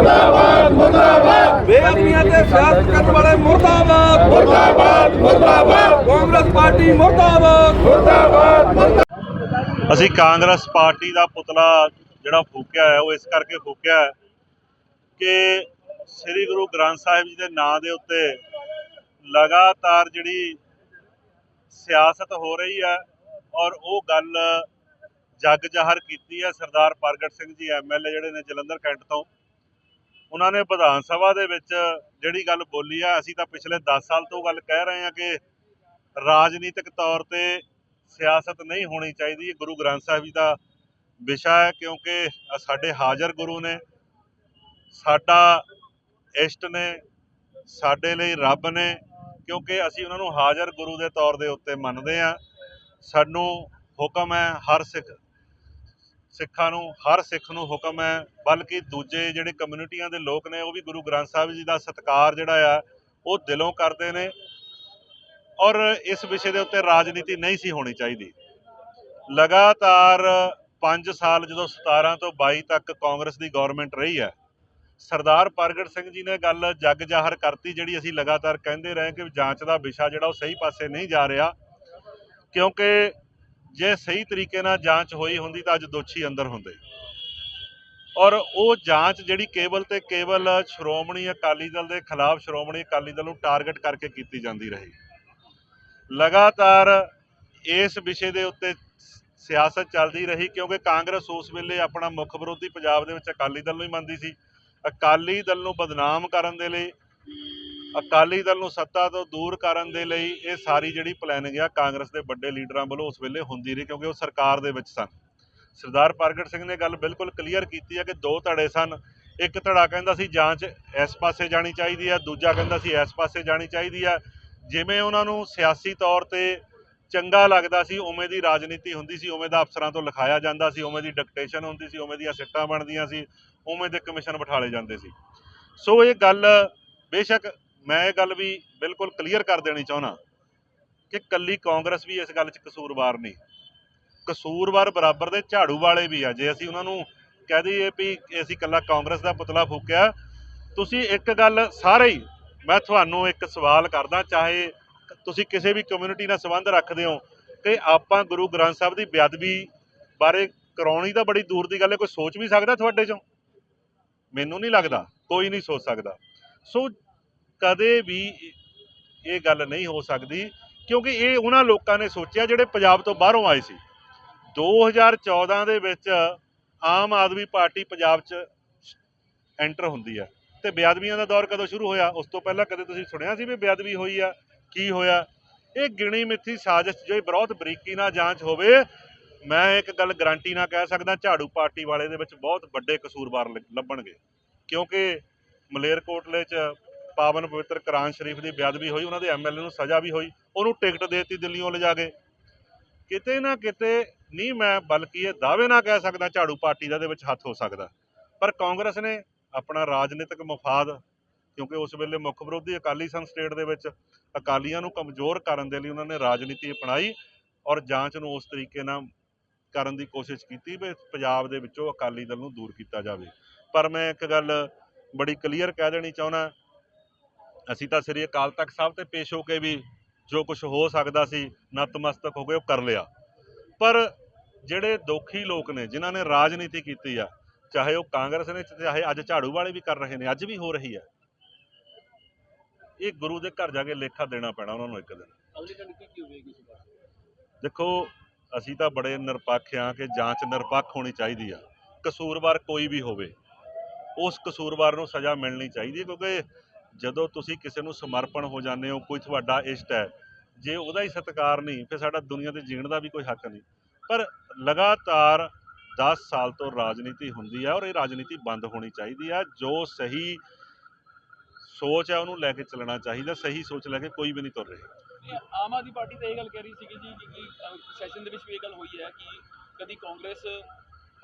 ਮੁਰਦਾਬਾਦ ਮੁਰਦਾਬਾਦ। ਬੇਅਦਬੀਆਂ ਤੇ ਸਿਆਸਤ ਕਰਨ ਵਾਲੇ ਮੁਰਦਾਬਾਦ। ਮੁਰਦਾਬਾਦ ਮੁਰਦਾਬਾਦ। ਕਾਂਗਰਸ ਪਾਰਟੀ ਮੁਰਦਾਬਾਦ। ਮੁਰਦਾਬਾਦ ਅਸੀਂ ਕਾਂਗਰਸ ਪਾਰਟੀ ਦਾ ਪੁਤਲਾ ਜਿਹੜਾ ਫੂਕਿਆ ਹੈ ਉਹ ਇਸ ਕਰਕੇ ਫੂਕਿਆ ਹੈ ਕਿ ਸ੍ਰੀ ਗੁਰੂ ਗ੍ਰੰਥ ਸਾਹਿਬ ਜੀ ਦੇ ਨਾਂ ਦੇ ਉੱਤੇ ਲਗਾਤਾਰ ਜਿਹੜੀ ਸਿਆਸਤ ਹੋ ਰਹੀ ਹੈ ਔਰ ਉਹ ਗੱਲ ਜੱਗ ਜ਼ਾਹਰ ਕੀਤੀ ਹੈ ਸਰਦਾਰ ਪ੍ਰਗਟ ਸਿੰਘ ਜੀ ਐਮਐਲਏ ਜਿਹੜੇ ਨੇ ਜਲੰਧਰ ਕੈਂਟ ਤੋਂ। ਉਹਨਾਂ ਨੇ ਵਿਧਾਨ ਸਭਾ ਦੇ ਵਿੱਚ ਜਿਹੜੀ ਗੱਲ ਬੋਲੀ ਆ, ਅਸੀਂ ਤਾਂ ਪਿਛਲੇ 10 ਸਾਲ ਤੋਂ ਗੱਲ ਕਹਿ ਰਹੇ ਹਾਂ ਕਿ ਰਾਜਨੀਤਿਕ ਤੌਰ ਤੇ ਸਿਆਸਤ ਨਹੀਂ ਹੋਣੀ ਚਾਹੀਦੀ ਗੁਰੂ ਗ੍ਰੰਥ ਸਾਹਿਬ ਜੀ ਦਾ ਵਿਸ਼ਾ ਹੈ, ਕਿਉਂਕਿ ਸਾਡੇ ਹਾਜ਼ਰ ਗੁਰੂ ਨੇ, ਸਾਡਾ ਇਸ਼ਟ ਨੇ, ਸਾਡੇ ਲਈ ਰੱਬ ਨੇ, ਕਿਉਂਕਿ ਅਸੀਂ ਉਹਨਾਂ ਨੂੰ ਹਾਜ਼ਰ ਗੁਰੂ ਦੇ ਤੌਰ ਦੇ ਉੱਤੇ ਮੰਨਦੇ ਆ ਸਾਨੂੰ ਹੁਕਮ ਹੈ ਹਰ ਸਿੱਖ ਸਿੱਖਾਂ ਨੂੰ, ਹਰ ਸਿੱਖ ਨੂੰ ਹੁਕਮ ਹੈ, ਬਲਕਿ ਦੂਜੇ ਜਿਹੜੇ ਕਮਿਊਨਿਟੀਆਂ ਦੇ ਲੋਕ ਨੇ, ਉਹ ਵੀ ਗੁਰੂ ਗ੍ਰੰਥ ਸਾਹਿਬ ਜੀ ਦਾ ਸਤਿਕਾਰ ਜਿਹੜਾ ਆ, ਉਹ ਦਿਲੋਂ ਕਰਦੇ ਨੇ ਔਰ ਇਸ ਵਿਸ਼ੇ ਦੇ ਉੱਤੇ ਰਾਜਨੀਤੀ ਨਹੀਂ ਸੀ ਹੋਣੀ ਚਾਹੀਦੀ। ਲਗਾਤਾਰ 5 ਸਾਲ ਜਦੋਂ 17 ਤੋਂ 22 ਤੱਕ ਕਾਂਗਰਸ ਦੀ ਗਵਰਨਮੈਂਟ ਰਹੀ ਹੈ, ਸਰਦਾਰ ਪ੍ਰਗਟ ਸਿੰਘ ਜੀ ਨੇ ਗੱਲ ਜੱਗ ਜ਼ਾਹਰ ਕਰਤੀ, ਜਿਹੜੀ ਅਸੀਂ ਲਗਾਤਾਰ ਕਹਿੰਦੇ ਰਹੇ ਕਿ ਜਾਂਚ ਦਾ ਵਿਸ਼ਾ ਜਿਹੜਾ ਉਹ ਸਹੀ ਪਾਸੇ ਨਹੀਂ ਜਾ ਰਿਹਾ, ਕਿਉਂਕਿ ਜੇ ਸਹੀ ਤਰੀਕੇ ਨਾਲ ਜਾਂਚ ਹੋਈ ਹੁੰਦੀ ਤਾਂ ਅੱਜ ਦੋਸ਼ੀ ਅੰਦਰ ਹੁੰਦੇ। ਔਰ ਉਹ ਜਾਂਚ ਜਿਹੜੀ ਕੇਵਲ ਤੇ ਕੇਵਲ ਸ਼੍ਰੋਮਣੀ ਅਕਾਲੀ ਦਲ ਦੇ ਖਿਲਾਫ ਸ਼੍ਰੋਮਣੀ ਅਕਾਲੀ ਦਲ ਨੂੰ ਟਾਰਗੇਟ ਕਰਕੇ ਕੀਤੀ ਜਾਂਦੀ ਰਹੀ। ਲਗਾਤਾਰ ਇਸ ਵਿਸ਼ੇ ਦੇ ਉੱਤੇ ਸਿਆਸਤ ਚੱਲਦੀ ਰਹੀ ਕਿਉਂਕਿ ਕਾਂਗਰਸ ਉਸ ਵੇਲੇ ਆਪਣਾ ਮੁੱਖ ਵਿਰੋਧੀ ਪੰਜਾਬ ਦੇ ਵਿੱਚ ਅਕਾਲੀ ਦਲ ਨੂੰ ਹੀ ਮੰਨਦੀ ਸੀ। ਅਕਾਲੀ ਦਲ ਨੂੰ ਬਦਨਾਮ ਕਰਨ ਦੇ ਲਈ ਅਕਾਲੀ ਦਲ ਨੂੰ ਸੱਤਾ ਤੋਂ ਦੂਰ ਕਰਨ ਦੇ ਲਈ ਇਹ ਸਾਰੀ ਜਿਹੜੀ ਪਲੈਨਿੰਗ ਆ ਕਾਂਗਰਸ ਦੇ ਵੱਡੇ ਲੀਡਰਾਂ ਵੱਲੋਂ ਉਸ ਵੇਲੇ ਹੁੰਦੀ ਰਹੀ ਕਿਉਂਕਿ ਉਹ ਸਰਕਾਰ ਦੇ ਵਿੱਚ ਸਨ। ਸਰਦਾਰ ਪ੍ਰਗਟ ਸਿੰਘ ਨੇ ਗੱਲ ਬਿਲਕੁਲ ਕਲੀਅਰ ਕੀਤੀ ਹੈ ਕਿ ਦੋ ਧੜੇ ਸਨ। ਇੱਕ ਧੜਾ ਕਹਿੰਦਾ ਸੀ ਜਾਂਚ ਇਸ ਪਾਸੇ ਜਾਣੀ ਚਾਹੀਦੀ ਹੈ ਦੂਜਾ ਕਹਿੰਦਾ ਸੀ ਇਸ ਪਾਸੇ ਜਾਣੀ ਚਾਹੀਦੀ ਹੈ ਜਿਵੇਂ ਉਹਨਾਂ ਨੂੰ ਸਿਆਸੀ ਤੌਰ ਤੇ ਚੰਗਾ ਲੱਗਦਾ ਸੀ, ਉਵੇਂ ਦੀ ਰਾਜਨੀਤੀ ਹੁੰਦੀ ਸੀ, ਉਵੇਂ ਦਾ ਅਫਸਰਾਂ ਤੋਂ ਲਿਖਾਇਆ ਜਾਂਦਾ ਸੀ, ਉਵੇਂ ਦੀ ਡਿਕਟੇਸ਼ਨ ਹੁੰਦੀ ਸੀ, ਉਵੇਂ ਦੀਆਂ ਸਿੱਟਾਂ ਬਣਦੀਆਂ ਸੀ, ਉਵੇਂ ਦੇ ਕਮਿਸ਼ਨ ਬਿਠਾਲੇ ਜਾਂਦੇ ਸੀ। ਸੋ ਇਹ ਗੱਲ ਬੇਸ਼ੱਕ ਮੈਂ ਇਹ ਗੱਲ ਵੀ ਬਿਲਕੁਲ ਕਲੀਅਰ ਕਰ ਦੇਣੀ ਚਾਹੁੰਦਾ ਕਿ ਕੱਲੀ ਕਾਂਗਰਸ ਵੀ ਇਸ ਗੱਲ 'ਚ ਕਸੂਰਵਾਰ ਨਹੀਂ। ਕਸੂਰਵਾਰ ਬਰਾਬਰ ਦੇ ਝਾੜੂ ਵਾਲੇ ਵੀ ਆ। ਜੇ ਅਸੀਂ ਉਹਨਾਂ ਨੂੰ ਕਹਿ ਦਈਏ ਵੀ ਅਸੀਂ ਕੱਲਾ ਕਾਂਗਰਸ ਦਾ ਪੁਤਲਾ ਫੂਕਿਆ, ਤੁਸੀਂ ਇੱਕ ਗੱਲ ਸਾਰੇ ਹੀ, ਮੈਂ ਤੁਹਾਨੂੰ ਇੱਕ ਸਵਾਲ ਕਰਦਾ, ਚਾਹੇ ਤੁਸੀਂ ਕਿਸੇ ਵੀ ਕਮਿਊਨਿਟੀ ਨਾਲ ਸੰਬੰਧ ਰੱਖਦੇ ਹੋ ਕਿ ਆਪਾਂ ਗੁਰੂ ਗ੍ਰੰਥ ਸਾਹਿਬ ਦੀ ਬੇਅਦਬੀ ਬਾਰੇ ਕਰਾਉਣੀ ਤਾਂ ਬੜੀ ਦੂਰ ਦੀ ਗੱਲ ਹੈ, ਕੋਈ ਸੋਚ ਵੀ ਸਕਦਾ ਤੁਹਾਡੇ ਚੋਂ? ਮੈਨੂੰ ਨਹੀਂ ਲੱਗਦਾ, ਕੋਈ ਨਹੀਂ ਸੋਚ ਸਕਦਾ। ਸੋ ਕਦੇ ਵੀ ਇਹ ਗੱਲ ਨਹੀਂ ਹੋ ਸਕਦੀ, ਕਿਉਂਕਿ ਇਹ ਉਹਨਾਂ ਲੋਕਾਂ ਨੇ ਸੋਚਿਆ ਜਿਹੜੇ ਪੰਜਾਬ ਤੋਂ ਬਾਹਰੋਂ ਆਏ ਸੀ। 2014 ਦੇ ਵਿੱਚ ਆਮ ਆਦਮੀ ਪਾਰਟੀ ਪੰਜਾਬ 'ਚ ਐਂਟਰ ਹੁੰਦੀ ਹੈ ਤੇ ਬੇਅਦਬੀਆਂ ਦਾ ਦੌਰ ਕਦੋਂ ਸ਼ੁਰੂ ਹੋਇਆ? ਉਸ ਤੋਂ ਪਹਿਲਾਂ ਕਦੇ ਤੁਸੀਂ ਸੁਣਿਆ ਸੀ ਵੀ ਬੇਅਦਬੀ ਹੋਈ ਆ? ਕੀ ਹੋਇਆ? ਇਹ ਗਿਣੀ ਮਿੱਥੀ ਸਾਜ਼ਿਸ਼ ਜੋ ਬਹੁਤ ਬਰੀਕੀ ਨਾਲ ਜਾਂਚ ਹੋਵੇ, ਮੈਂ ਇੱਕ ਗੱਲ ਗਾਰੰਟੀ ਨਾਲ ਕਹਿ ਸਕਦਾ, ਝਾੜੂ ਪਾਰਟੀ ਵਾਲੇ ਦੇ ਵਿੱਚ ਬਹੁਤ ਵੱਡੇ ਕਸੂਰਵਾਰ ਲ- ਲੱਭਣਗੇ। ਕਿਉਂਕਿ ਮਲੇਰਕੋਟਲੇ 'ਚ ਪਾਵਨ ਪਵਿੱਤਰ ਕੁਰਾਨ ਸ਼ਰੀਫ ਦੀ ਬੇਅਦਬੀ ਹੋਈ, ਉਹਨਾਂ ਦੇ ਐਮਐਲਏ ਨੂੰ ਸਜ਼ਾ ਵੀ ਹੋਈ, ਉਹਨੂੰ ਟਿਕਟ ਦੇਤੀ ਦਿੱਲੀੋਂ ਲਿਜਾ ਕੇ। ਕਿਤੇ ਨਾ ਕਿਤੇ ਨਹੀਂ ਮੈਂ ਬਲਕਿ ਇਹ ਦਾਅਵੇ ਨਾ ਕਹਿ ਸਕਦਾ ਝਾੜੂ ਪਾਰਟੀ ਦਾ ਦੇ ਵਿੱਚ ਹੱਥ ਹੋ ਸਕਦਾ। ਪਰ ਕਾਂਗਰਸ ਨੇ ਆਪਣਾ ਰਾਜਨੀਤਿਕ ਮਫਾਦ, ਕਿਉਂਕਿ ਉਸ ਵੇਲੇ ਮੁੱਖ ਵਿਰੋਧੀ ਅਕਾਲੀ ਸੰਘ ਸਟੇਟ ਦੇ ਵਿੱਚ ਅਕਾਲੀਆਂ ਨੂੰ ਕਮਜ਼ੋਰ ਕਰਨ ਦੇ ਲਈ ਉਹਨਾਂ ਨੇ ਰਾਜਨੀਤੀ ਅਪਣਾਈ ਔਰ ਜਾਂਚ ਨੂੰ ਉਸ ਤਰੀਕੇ ਨਾਲ ਕਰਨ ਦੀ ਕੋਸ਼ਿਸ਼ ਕੀਤੀ ਵੀ ਪੰਜਾਬ ਦੇ ਵਿੱਚੋਂ ਅਕਾਲੀ ਦਲ ਨੂੰ ਦੂਰ ਕੀਤਾ ਜਾਵੇ। ਪਰ ਮੈਂ ਇੱਕ ਗੱਲ ਬੜੀ ਕਲੀਅਰ ਕਹਿ ਦੇਣੀ ਚਾਹੁੰਦਾ ਅਸੀਂ ਤਾਂ ਸ੍ਰੀ ਅਕਾਲ ਤਖਤ ਸਾਹਿਬ ਤੇ ਪੇਸ਼ ਹੋ ਕੇ ਵੀ ਜੋ ਕੁਝ ਹੋ ਸਕਦਾ ਸੀ ਨਤਮਸਤਕ ਹੋ ਗਏ ਉਹ ਕਰ ਲਿਆ। ਪਰ ਜਿਹੜੇ ਦੋਖੀ ਲੋਕ ਨੇ ਜਿਨ੍ਹਾਂ ਨੇ ਰਾਜਨੀਤੀ ਕੀਤੀ ਆ ਚਾਹੇ ਉਹ ਕਾਂਗਰਸ ਨੇ ਚਾਹੇ ਅੱਜ ਝਾੜੂ ਵਾਲੇ ਵੀ ਕਰ ਰਹੇ ਨੇ ਅੱਜ ਵੀ ਹੋ ਰਹੀ ਹੈ ਇਹ ਗੁਰੂ ਦੇ ਘਰ ਜਾ ਕੇ ਲੇਖਾ ਦੇਣਾ ਪੈਣਾ ਉਹਨਾਂ ਨੂੰ ਇੱਕ ਦਿਨ। ਅਗਲੀ ਰਣਨੀਤੀ ਕੀ ਹੋਵੇਗੀ ਇਸ ਵਾਰ? ਦੇਖੋ ਅਸੀਂ ਤਾਂ ਬੜੇ ਨਿਰਪੱਖ ਆ ਕਿ ਜਾਂਚ ਨਿਰਪੱਖ ਹੋਣੀ ਚਾਹੀਦੀ ਆ। ਕਸੂਰਵਾਰ ਕੋਈ ਵੀ ਹੋਵੇ ਉਸ ਕਸੂਰਵਾਰ ਨੂੰ ਸਜ਼ਾ ਮਿਲਣੀ ਚਾਹੀਦੀ ਹੈ ਕਿਉਂਕਿ ਜਦੋਂ ਤੁਸੀਂ ਕਿਸੇ ਨੂੰ ਸਮਰਪਣ ਹੋ ਜਾਂਦੇ ਹੋ ਕੋਈ ਤੁਹਾਡਾ ਇਸ਼ਟ ਹੈ ਜੇ ਉਹਦਾ ਹੀ ਸਤਿਕਾਰ ਨਹੀਂ ਫਿਰ ਸਾਡਾ ਦੁਨੀਆ ਤੇ ਜੀਣ ਦਾ ਵੀ ਕੋਈ ਹੱਕ ਨਹੀਂ। ਪਰ ਲਗਾਤਾਰ 10 ਸਾਲ ਤੋਂ ਰਾਜਨੀਤੀ ਹੁੰਦੀ ਹੈ ਔਰ ਇਹ ਰਾਜਨੀਤੀ ਬੰਦ ਹੋਣੀ ਚਾਹੀਦੀ ਹੈ ਜੋ ਸਹੀ ਸੋਚ ਹੈ ਉਹਨੂੰ ਲੈ ਕੇ ਚੱਲਣਾ ਚਾਹੀਦਾ ਸਹੀ ਸੋਚ ਲੈ ਕੇ ਕੋਈ ਵੀ ਨਹੀਂ ਤੁਰ ਰਿਹਾ। ਆਮ ਆਦਮੀ ਪਾਰਟੀ ਤਾਂ ਇਹ ਗੱਲ ਕਹਿ ਰਹੀ ਸੀਗੀ ਜੀ ਕਿ- ਸੈਸ਼ਨ ਦੇ ਵਿੱਚ ਵੀ ਇਹ ਗੱਲ ਹੋਈ ਹੈ ਕਿ ਕਦੀ ਕਾਂਗਰਸ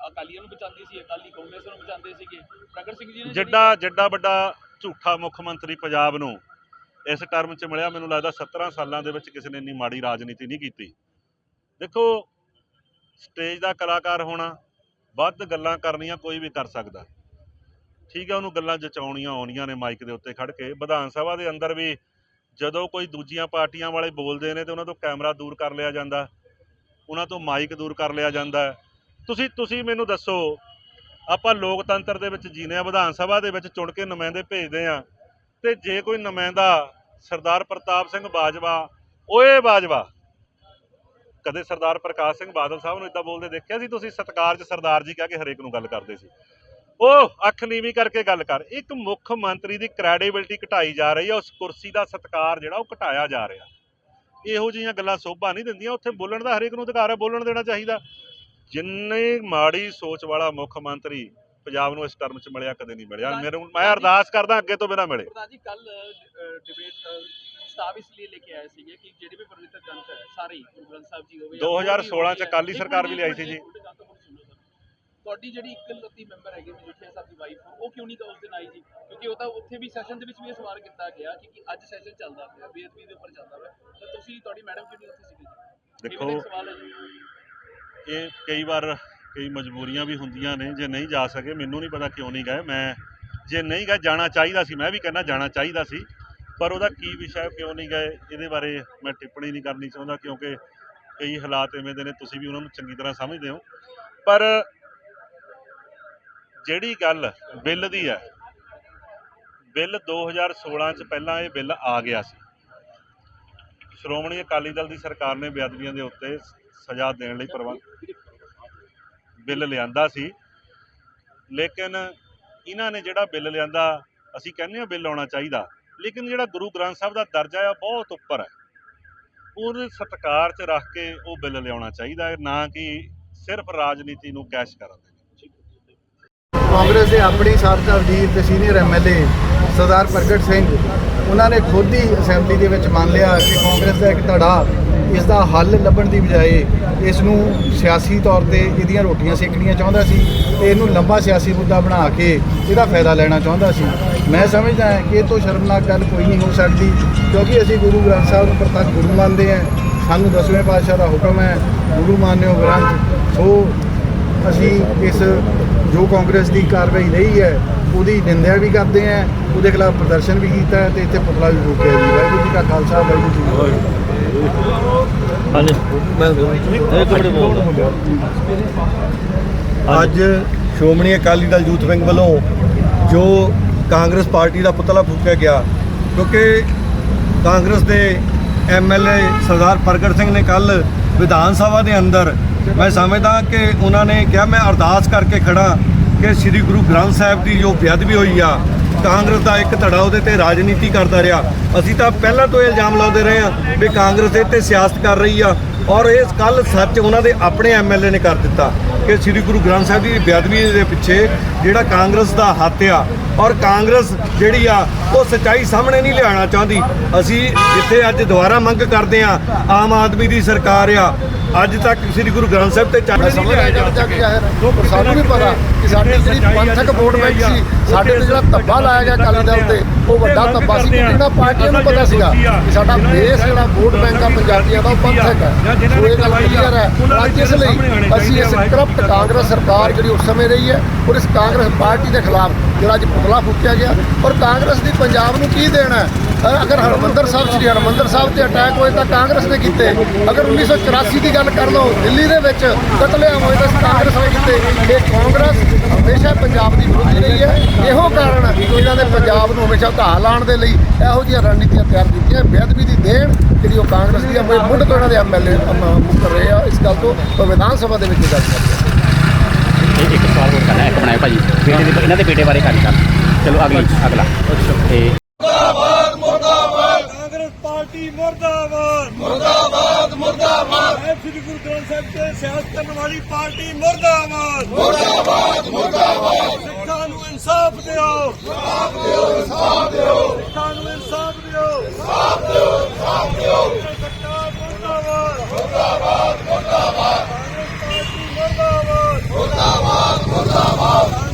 ਅਕਾਲੀਆਂ ਨੂੰ ਬਚਾਉਂਦੀ ਸੀ ਅਕਾਲੀ ਕਾਂਗਰਸ ਨੂੰ ਬਚਾਉਂਦੇ ਸੀਗੇ। ਪ੍ਰਗਟ ਸਿੰਘ ਜੀ ਨੇ ਜਿੱਡਾ ਜਿੱਡਾ ਵੱਡਾ ਝੂਠਾ ਮੁੱਖ ਮੰਤਰੀ ਪੰਜਾਬ ਨੂੰ ਇਸ ਟਰਮ 'ਚ ਮਿਲਿਆ, ਮੈਨੂੰ ਲੱਗਦਾ 17 ਸਾਲਾਂ ਦੇ ਵਿੱਚ ਕਿਸੇ ਨੇ ਇੰਨੀ ਮਾੜੀ ਰਾਜਨੀਤੀ ਨਹੀਂ ਕੀਤੀ। ਦੇਖੋ, ਸਟੇਜ ਦਾ ਕਲਾਕਾਰ ਹੋਣਾ, ਵੱਧ ਗੱਲਾਂ ਕਰਨੀਆਂ ਕੋਈ ਵੀ ਕਰ ਸਕਦਾ। ਠੀਕ ਹੈ, ਉਹਨੂੰ ਗੱਲਾਂ ਜਚਾਉਣੀਆਂ ਆਉਣੀਆਂ ਨੇ ਮਾਈਕ ਦੇ ਉੱਤੇ ਖੜ ਕੇ। ਵਿਧਾਨ ਸਭਾ ਦੇ ਅੰਦਰ ਵੀ ਜਦੋਂ ਕੋਈ ਦੂਜੀਆਂ ਪਾਰਟੀਆਂ ਵਾਲੇ ਬੋਲਦੇ ਨੇ ਤੇ ਉਹਨਾਂ ਤੋਂ ਕੈਮਰਾ ਦੂਰ ਕਰ ਲਿਆ ਜਾਂਦਾ, ਉਹਨਾਂ ਤੋਂ ਮਾਈਕ ਦੂਰ ਕਰ ਲਿਆ ਜਾਂਦਾ। ਤੁਸੀਂ ਤੁਸੀਂ ਮੈਨੂੰ ਦੱਸੋ ਆਪਾਂ ਲੋਕਤੰਤਰ ਦੇ ਵਿੱਚ ਜੀਨੇ ਆ, ਵਿਧਾਨ ਸਭਾ ਦੇ ਵਿੱਚ ਚੁਣ ਕੇ ਨੁਮਾਇੰਦੇ ਭੇਜਦੇ ਆ। ਤੇ ਜੇ ਕੋਈ ਨੁਮਾਇੰਦਾ ਸਰਦਾਰ ਪ੍ਰਤਾਪ ਸਿੰਘ ਬਾਜਵਾ, ਓਏ ਬਾਜਵਾ, ਕਦੇ ਸਰਦਾਰ ਪ੍ਰਕਾਸ਼ ਸਿੰਘ ਬਾਦਲ ਸਾਹਿਬ ਨੂੰ ਇਦਾਂ ਬੋਲਦੇ ਦੇਖਿਆ ਸੀ ਤੁਸੀਂ? ਸਤਕਾਰ 'ਚ ਸਰਦਾਰ ਜੀ ਕਹਿ ਕੇ ਹਰੇਕ ਨੂੰ ਗੱਲ ਕਰਦੇ ਸੀ। ਉਹ ਅੱਖ ਨੀਵੀਂ ਕਰਕੇ ਗੱਲ ਕਰ, ਇੱਕ ਮੁੱਖ ਮੰਤਰੀ ਦੀ ਕ੍ਰੈਡੀਬਿਲਟੀ ਘਟਾਈ ਜਾ ਰਹੀ ਹੈ ਉਸ ਕੁਰਸੀ ਦਾ ਸਤਕਾਰ ਜਿਹੜਾ ਉਹ ਘਟਾਇਆ ਜਾ ਰਿਹਾ। ਇਹੋ ਜਿਹੀਆਂ ਗੱਲਾਂ ਸੋਭਾ ਨਹੀਂ ਦਿੰਦੀਆਂ, ਉੱਥੇ ਬੋਲਣ ਦਾ ਹਰੇਕ ਨੂੰ ਅਧਿਕਾਰ ਹੈ, ਬੋਲਣ ਦੇਣਾ ਚਾਹੀਦਾ। ਜਿੰਨੇ ਮਾੜੀ ਸੋਚ ਵਾਲਾ ਮੁੱਖ ਮੰਤਰੀ ਪੰਜਾਬ ਨੂੰ ਇਸ ਟਰਮ 'ਚ ਮਿਲਿਆ ਕਦੇ ਨਹੀਂ ਮਿਲਿਆ। ਮੇਰੇ ਮੈਂ ਅਰਦਾਸ ਕਰਦਾ ਅੱਗੇ ਤੋਂ ਬਿਨਾ ਮਿਲੇ। ਜੀ ਕੱਲ ਡਿਬੇਟ ਪ੍ਰਸਤਾਵ ਇਸ ਲਈ ਲੈ ਕੇ ਆਏ ਸੀਗੇ ਕਿ ਜਿਹੜੇ ਵੀ ਪਵਿੱਤਰ ਗ੍ਰੰਥ ਹੈ ਸਾਰੇ ਹੀ, ਗੁਰੂ ਗ੍ਰੰਥ ਸਾਹਿਬ ਜੀ ਹੋਵੇ ਜਾਂ 2016 ਚ ਹੋਵੇ, ਅਕਾਲੀ ਇੱਕ ਸਰਕਾਰ ਵੀ ਮਿੰਟ, ਲਿਆਈ ਇੱਕ ਸੀ ਜੀ। ਮਿੰਟ, ਇੱਕ ਮਿੰਟ, ਸੁਣੋ ਸਰ। ਤੁਹਾਡੀ ਜਿਹੜੀ ਇਕਲੌਤੀ ਮੈਂਬਰ ਹੈਗੇ ਮਜੀਠੀਆ ਸਾਹਿਬ ਦੀ ਵਾਈਫ ਉਹ ਕਿਉਂ ਨਹੀਂ ਉਸ ਦਿਨ ਆਈ ਜੀ? ਕਿਉਂਕਿ ਉਹ ਤਾਂ ਉੱਥੇ ਵੀ ਸੈਸ਼ਨ ਦੇ ਵਿੱਚ ਵੀ ਇਹ ਸਵਾਲ ਕੀਤਾ ਗਿਆ ਕਿ ਕਿ ਅੱਜ ਸੈਸ਼ਨ ਚੱਲਦਾ ਪਿਆ ਬੇਅਦਬੀ ਦੇ ਉੱਪਰ ਚੱਲਦਾ ਪਿਆ। ਤਾਂ ਤੁਸੀਂ ਤੁਹਾਡੀ ਮੈਡਮ ਕਿਉਂ ਨਹੀਂ ਉੱਥੇ ਸੀਗੀ ਜੀ? ਇਹ ਵੀ ਤਾਂ ਇੱਕ ਦੇਖੋ ਇਹ ਕਈ ਵਾਰ ਕਈ ਮਜਬੂਰੀਆਂ ਵੀ ਹੁੰਦੀਆਂ ਨੇ, ਜੇ ਨਹੀਂ ਜਾ ਸਕੇ ਮੈਨੂੰ ਨਹੀਂ ਪਤਾ ਕਿਉਂ ਨਹੀਂ ਗਏ, ਮੈਂ ਜੇ ਨਹੀਂ ਗਏ ਜਾਣਾ ਚਾਹੀਦਾ ਸੀ, ਮੈਂ ਵੀ ਕਹਿੰਦਾ ਜਾਣਾ ਚਾਹੀਦਾ ਸੀ, ਪਰ ਉਹਦਾ ਕੀ ਵਿਸ਼ਾ ਕਿਉਂ ਨਹੀਂ ਗਏ, ਇਹਦੇ ਬਾਰੇ ਮੈਂ ਟਿੱਪਣੀ ਨਹੀਂ ਕਰਨੀ ਚਾਹੁੰਦਾ, ਕਿਉਂਕਿ ਕਈ ਹਾਲਾਤ ਐਵੇਂ ਦੇ ਨੇ, ਤੁਸੀਂ ਵੀ ਉਹਨਾਂ ਨੂੰ ਚੰਗੀ ਤਰ੍ਹਾਂ ਸਮਝਦੇ ਹੋ। ਪਰ ਜਿਹੜੀ ਗੱਲ ਬਿੱਲ ਦੀ ਹੈ, ਬਿੱਲ 2016 ਚ ਪਹਿਲਾਂ ਇਹ ਬਿੱਲ ਆ ਗਿਆ ਸੀ। ਸ਼੍ਰੋਮਣੀ ਅਕਾਲੀ ਦਲ ਦੀ ਸਰਕਾਰ ਨੇ ਬੇਅਦਬੀਆਂ ਦੇ ਉੱਤੇ ਸਜ਼ਾ ਦੇਣ ਲਈ ਪ੍ਰਬੰਧ ਬਿੱਲ ਲਿਆਂਦਾ ਸੀ। ਲੇਕਿਨ ਇਹਨਾਂ ਨੇ ਜਿਹੜਾ ਬਿੱਲ ਲਿਆਂਦਾ, ਅਸੀਂ ਕਹਿੰਦੇ ਹਾਂ ਬਿੱਲ ਆਉਣਾ ਚਾਹੀਦਾ। ਲੇਕਿਨ ਜਿਹੜਾ ਗੁਰੂ ਗ੍ਰੰਥ ਸਾਹਿਬ ਦਾ ਦਰਜਾ ਆ, ਬਹੁਤ ਉੱਪਰ ਹੈ। ਉਹਦੇ ਸਤਕਾਰ 'ਚ ਰੱਖ ਕੇ ਉਹ ਬਿੱਲ ਲਿਆਉਣਾ ਚਾਹੀਦਾ ਹੈ, ਨਾ ਕਿ ਸਿਰਫ ਰਾਜਨੀਤੀ ਨੂੰ ਕੈਸ਼ ਕਰਨ ਦੇ। ਕਾਂਗਰਸ ਦੇ ਆਪਣੀ ਸਾਬਕਾ ਵਜ਼ੀਰ ਤੇ ਸੀਨੀਅਰ ਐਮਐਲਏ ਸਰਦਾਰ ਪ੍ਰਗਟ ਸਿੰਘ ਉਹਨਾਂ ਨੇ ਖੁਦ ਹੀ ਅਸੈਂਬਲੀ ਦੇ ਵਿੱਚ ਮੰਨ ਲਿਆ ਕਿ ਕਾਂਗਰਸ ਦਾ ਇੱਕ ਧੜਾ ਇਸ ਦਾ ਹੱਲ ਲੱਭਣ ਦੀ ਬਜਾਏ ਇਸ ਨੂੰ ਸਿਆਸੀ ਤੌਰ ਤੇ ਇਹਦੀਆਂ ਰੋਟੀਆਂ ਸੇਕਣੀਆਂ ਚਾਹੁੰਦਾ ਸੀ ਤੇ ਇਹਨੂੰ ਲੰਬਾ ਸਿਆਸੀ ਮੁੱਦਾ ਬਣਾ ਕੇ ਇਹਦਾ ਫਾਇਦਾ ਲੈਣਾ ਚਾਹੁੰਦਾ ਸੀ। ਮੈਂ ਸਮਝਦਾ ਹਾਂ ਕਿ ਇਹ ਤੋਂ ਸ਼ਰਮਨਾਕ ਗੱਲ ਕੋਈ ਨਹੀਂ ਹੋ ਸਕਦੀ ਕਿਉਂਕਿ ਅਸੀਂ ਗੁਰੂ ਗ੍ਰੰਥ ਸਾਹਿਬ ਨੂੰ ਪ੍ਰਤੱਖ ਗੁਰੂ ਮੰਨਦੇ ਹਾਂ। ਸਾਨੂੰ ਦਸਵੇਂ ਪਾਤਸ਼ਾਹ ਦਾ ਹੁਕਮ ਹੈ, ਗੁਰੂ ਮਾਨਿਓ ਗ੍ਰੰਥ। ਸੋ ਅਸੀਂ ਇਸ ਜੋ ਕਾਂਗਰਸ ਦੀ ਕਾਰਵਾਈ ਰਹੀ ਹੈ ਉਹਦੀ ਨਿੰਦਿਆ ਵੀ ਕਰਦੇ ਹਾਂ ਉਹਦੇ ਖਿਲਾਫ ਪ੍ਰਦਰਸ਼ਨ ਵੀ ਕੀਤਾ ਹੈ ਤੇ ਇੱਥੇ ਪੁਤਲਾ ਵੀ ਫੂਕਿਆ ਜੀ। ਵਾਹਿਗੁਰੂ ਜੀ ਕਾ ਖਾਲਸਾ ਵਾਹਿਗੁਰੂ ਜੀ ਕੀ ਫਤਿਹ। ਅੱਜ ਸ਼੍ਰੋਮਣੀ ਅਕਾਲੀ ਦਲ ਯੂਥ ਵਿੰਗ ਵੱਲੋਂ ਜੋ ਕਾਂਗਰਸ ਪਾਰਟੀ ਦਾ ਪੁਤਲਾ ਫੂਕਿਆ ਗਿਆ ਕਿਉਂਕਿ ਕਾਂਗਰਸ ਦੇ ਐਮਐਲਏ ਸਰਦਾਰ ਪ੍ਰਗਟ ਸਿੰਘ ਨੇ ਕੱਲ ਵਿਧਾਨ ਸਭਾ ਦੇ ਅੰਦਰ ਮੈਂ ਸਮਝਦਾ ਕਿ ਉਹਨਾਂ ਨੇ ਕਿਹਾ ਮੈਂ ਅਰਦਾਸ ਕਰਕੇ ਖੜਾ ਕਿ ਸ੍ਰੀ ਗੁਰੂ ਗ੍ਰੰਥ ਸਾਹਿਬ ਦੀ ਜੋ ਬੇਅਦਬੀ ਹੋਈ ਆ, ਕਾਂਗਰਸ ਦਾ ਇੱਕ ਧੜਾ ਉਹਦੇ ਤੇ ਰਾਜਨੀਤੀ ਕਰਦਾ ਰਿਹਾ। ਅਸੀਂ ਤਾਂ ਪਹਿਲਾਂ ਤੋਂ ਇਹ ਇਲਜ਼ਾਮ ਲਾਉਂਦੇ ਰਹੇ ਆ ਵੀ ਕਾਂਗਰਸ ਇਹ ਤੇ ਸਿਆਸਤ ਕਰ ਰਹੀ ਆ ਔਰ ਇਹ ਕੱਲ ਸੱਚ ਉਹਨਾਂ ਦੇ ਆਪਣੇ ਐਮਐਲਏ ਨੇ ਕਰ ਦਿੱਤਾ ਕਿ ਸ੍ਰੀ ਗੁਰੂ ਗ੍ਰੰਥ ਸਾਹਿਬ ਦੀ ਬੇਅਦਬੀ ਦੇ ਪਿੱਛੇ ਜਿਹੜਾ ਕਾਂਗਰਸ ਦਾ ਹੱਥ ਆ ਔਰ ਕਾਂਗਰਸ ਜਿਹੜੀ ਆ, ਉਹ ਸਚਾਈ ਸਾਹਮਣੇ ਨਹੀਂ ਲਿਆਉਣਾ ਚਾਹੁੰਦੀ। ਅਸੀਂ ਜਿੱਥੇ ਅੱਜ ਦੁਬਾਰਾ ਮੰਗ ਕਰਦੇ ਆ ਆਮ ਆਦਮੀ ਦੀ ਸਰਕਾਰ ਆ ਅੱਜ ਤੱਕ ਸ੍ਰੀ ਗੁਰੂ ਗ੍ਰੰਥ ਸਾਹਿਬ ਤੇ ਚੱਲ ਮੈਂ ਸਮਝ ਰਿਹਾ ਜਦ ਤੱਕ ਜ਼ਾਹਿਰ ਹੈ। ਪਰ ਸਾਨੂੰ ਨਹੀਂ ਪਤਾ ਕਿ ਸਾਡੀ ਜਿਹੜੀ ਪੰਥਕ ਵੋਟ ਬੈਂਕ ਸੀ ਸਾਡੇ ਤੇ ਜਿਹੜਾ ਧੱਬਾ ਲਾਇਆ ਗਿਆ ਅਕਾਲੀ ਦਲ ਤੇ ਉਹ ਵੱਡਾ ਧੱਬਾ ਸੀ। ਕਿਉਂਕਿ ਪਾਰਟੀਆਂ ਨੂੰ ਪਤਾ ਸੀਗਾ ਕਿ ਸਾਡਾ ਬੇਸ ਜਿਹੜਾ ਵੋਟ ਬੈਂਕ ਆ ਪੰਜਾਬੀਆਂ ਦਾ ਉਹ ਪੰਥਕ ਹੈ। ਸੋ ਇਹ ਗੱਲ ਕਲੀਅਰ ਹੈ। ਅੱਜ ਇਸ ਲਈ ਅਸੀਂ ਇਸ ਕਰਪਟ ਕਾਂਗਰਸ ਸਰਕਾਰ ਜਿਹੜੀ ਉਸ ਸਮੇਂ ਰਹੀ ਹੈ ਔਰ ਇਸ ਕਾਂਗਰਸ ਪਾਰਟੀ ਦੇ ਖਿਲਾਫ ਜਿਹੜਾ ਅੱਜ ਪੁਤਲਾ ਫੂਕਿਆ ਗਿਆ। ਔਰ ਕਾਂਗਰਸ ਦੀ ਪੰਜਾਬ ਨੂੰ ਕੀ ਦੇਣਾ ਹੈ? ਅਗਰ ਹਰਮੰਦਰ ਸਾਹਿਬ ਸ੍ਰੀ ਹਰਮੰਦਰ ਸਾਹਿਬ ਤੇ ਅਟੈਕ ਹੋਏ ਤਾਂ ਕਾਂਗਰਸ ਨੇ ਕੀਤੇ। ਅਗਰ 1984 ਦੀ ਗੱਲ ਕਰ ਲਓ, ਦਿੱਲੀ ਦੇ ਵਿੱਚ ਕਤਲੇਆਮ ਹੋਏ ਤਾਂ ਕਾਂਗਰਸ ਨੇ ਕੀਤੇ। ਇਹ ਕਾਂਗਰਸ ਹਮੇਸ਼ਾ ਪੰਜਾਬ ਦੀ ਵਿਰੋਧੀ ਰਹੀ ਹੈ। ਇਹੋ ਕਾਰਨ ਹੈ ਇਹਨਾਂ ਨੇ ਪੰਜਾਬ ਨੂੰ ਹਮੇਸ਼ਾ ਘਾਹ ਲਾਉਣ ਦੇ ਲਈ ਇਹੋ ਜਿਹੀਆਂ ਰਣਨੀਤੀਆਂ ਤਿਆਰ ਕੀਤੀਆਂ। ਬੇਅਦਬੀ ਦੀ ਦੇਣ ਜਿਹੜੀ ਉਹ ਕਾਂਗਰਸ ਦੀ ਹੈ ਮੇਰੇ ਮੁੱਢ ਤੋਂ ਇਹਨਾਂ ਦੇ ਐਮਐਲਏ ਮੁਕਰ ਰਹੇ ਆ। ਇਸ ਗੱਲ ਤੋਂ ਵਿਧਾਨ ਸਭਾ ਦੇ ਵਿੱਚ ਗੱਲ ਕਰਦੇ ਇਹ ਇੱਕ ਸਵਾਲ ਹੋਰ ਕਰਨਾ ਹੈ, ਇੱਕ ਬਣਾਇਆ ਭਾਜੀ। ਬੇਟੇ ਦੇ ਇਹਨਾਂ ਦੇ ਬੇਟੇ ਬਾਰੇ ਗੱਲ ਕਰ। ਚਲੋ ਅਗਲੀ ਅਗਲਾ। ਤੇ ਕਾਂਗਰਸ ਪਾਰਟੀ ਮੁਰਦਾਬਾਦ। ਮੁਰਦਾਬਾਦ ਮੁਰਦਾਬਾਦ। ਸ੍ਰੀ ਗੁਰੂ ਗ੍ਰੰਥ ਸਾਹਿਬ ਤੇ ਸਿਆਸਤ ਕਰਨ ਵਾਲੀ ਪਾਰਟੀ ਮੁਰਦਾਬਾਦ। ਮੁਰਦਾਬਾਦ ਮੁਰਦਾਬਾਦ। ਸਿੱਖਾਂ ਨੂੰ ਇਨਸਾਫ ਦਿਓ। ਇਨਸਾਫ ਦਿਓ ਇਨਸਾਫ ਦਿਓ। ਸਿੱਖਾਂ ਨੂੰ ਇਨਸਾਫ ਦਿਓ ਇਨਸਾਫ ਦਿਓ ਇਨਸਾਫ ਦਿਓ ਸਰਕਾਰ ਮੁਰਦਾਬਾਦ ਮੁਰਦਾਬਾਦ ਮੁਰਦਾਬਾਦ ਮੁਰਦਾਬਾਦ ਮੁਰਦਾਬਾਦ